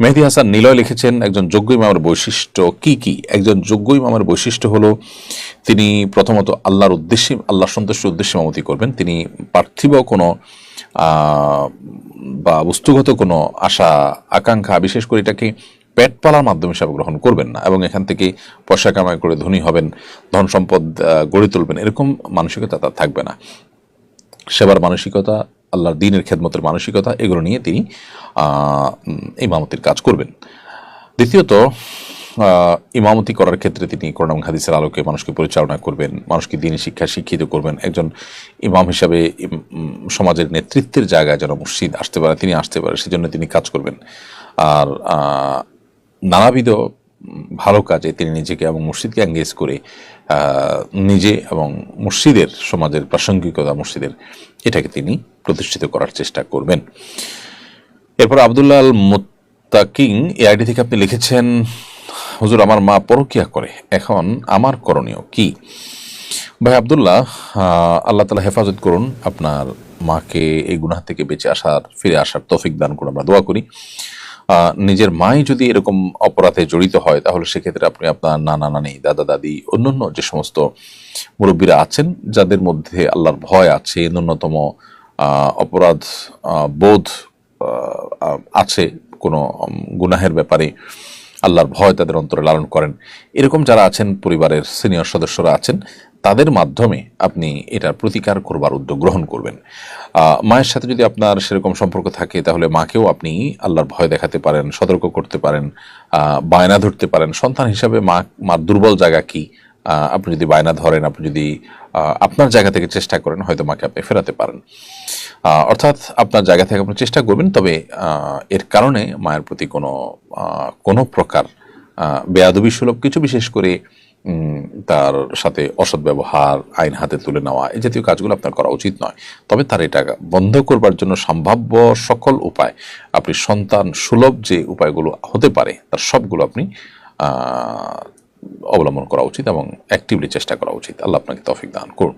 মেহেদি হাসান নিলয় লিখেছেন একজন যোগ্য ইমামের বৈশিষ্ট্য কি কি? একজন যোগ্য ইমামের বৈশিষ্ট্য হলো তিনি প্রথমত আল্লাহর উদ্দেশ্যে আল্লাহ সন্তুষ্টির উদ্দেশ্যে ইমামতি করবেন। তিনি পার্থিব কোনো বা বস্তুগত কোনো আশা, আকাঙ্ক্ষা, বিশেষ করে এটাকে পেট পালার মাধ্যম হিসাবে গ্রহণ করবেন না এবং এখান থেকে পয়সা কামাই করে ধনী হবেন, ধন সম্পদ গড়ে তুলবেন। এরকম মানসিকতা তার থাকবে না। সেবার মানসিকতা আল্লাহর দিনের খেদমতের মানসিকতা, এগুলো নিয়ে তিনি ইমামতির কাজ করবেন। দ্বিতীয়ত ইমামতি করার ক্ষেত্রে তিনি করোনা এবং হাদিসের আলোকে মানুষকে পরিচালনা করবেন, মানুষকে দিনের শিক্ষা শিক্ষিত করবেন। একজন ইমাম হিসাবে সমাজের নেতৃত্বের জায়গায় যেন মসজিদ আসতে পারে, তিনি আসতে পারে, সেজন্য তিনি কাজ করবেন। আর নানাবিধ ভালো কাজে তিনি নিজেকে এবং মসজিদকে এঙ্গেজ করে নিজে এবং মসজিদের সমাজের প্রাসঙ্গিকতা মসজিদের এটাকে তিনি প্রতিষ্ঠিত করার চেষ্টা করবেন। এরপর আবদুল্লাহ আল মুত্তাকিং এই আইডি থেকে আপনি লিখেছেন, হুজুর, আমার মা পরকিয়া করে, এখন আমার করণীয় কি? ভাই আবদুল্লাহ আল্লাহ তালা হেফাজত করুন, আপনার মাকে এই গুনাহ থেকে বেঁচে আসার, ফিরে আসার তৌফিক দান করুন। আমরা দোয়া করি। নিজের মাই যদি এরকম অপরাধে জড়িত হয়, তাহলে সেক্ষেত্রে আপনি আপনার নানা, নানি, দাদা, দাদি, অন্যান্য যে সমস্ত মুরব্বীরা আছেন, যাদের মধ্যে আল্লাহর ভয় আছে, ন্যূনতম অপরাধ বোধ আছে কোনো গুনাহের ব্যাপারে, আল্লাহর ভয় তাদের অন্তরে লালন করেন। এরকম যারা আছেন, পরিবারের সিনিয়র সদস্যরা আছেন তাদের মাধ্যমে আপনি এটার প্রতিকার করবার উদ্যোগ গ্রহণ করবেন। মায়ের সাথে যদি আপনার সেরকম সম্পর্ক থাকে, তাহলে মাকেও আপনি আল্লাহর ভয় দেখাতে পারেন, সতর্ক করতে পারেন বায়না ধরতে পারেন। সন্তান হিসাবে মা মার দুর্বল জায়গা কি? আপনি যদি বায়না ধরেন, আপনি যদি আপনার জায়গা থেকে চেষ্টা করেন, হয়তো মাকে আপনি ফেরাতে পারেন। অর্থাৎ আপনার জায়গা থেকে আপনি চেষ্টা করবেন, তবে এর কারণে মায়ের প্রতি কোনো কোনো প্রকার বেয়াদবি সুলভ কিছু, বিশেষ করে তার সাথে অসৎ ব্যবহার, আইন হাতে তুলে নেওয়া, এই জাতীয় কাজগুলো আপনার করা উচিত নয়। তবে তার এটা বন্ধ করবার জন্য সম্ভাব্য সকল উপায়, আপনি সন্তান সুলভ যে উপায়গুলো হতে পারে, তার সবগুলো আপনি অবলম্বন করা উচিত এবং অ্যাক্টিভলি চেষ্টা করা উচিত। আল্লাহ আপনাকে তফিক দান করুন।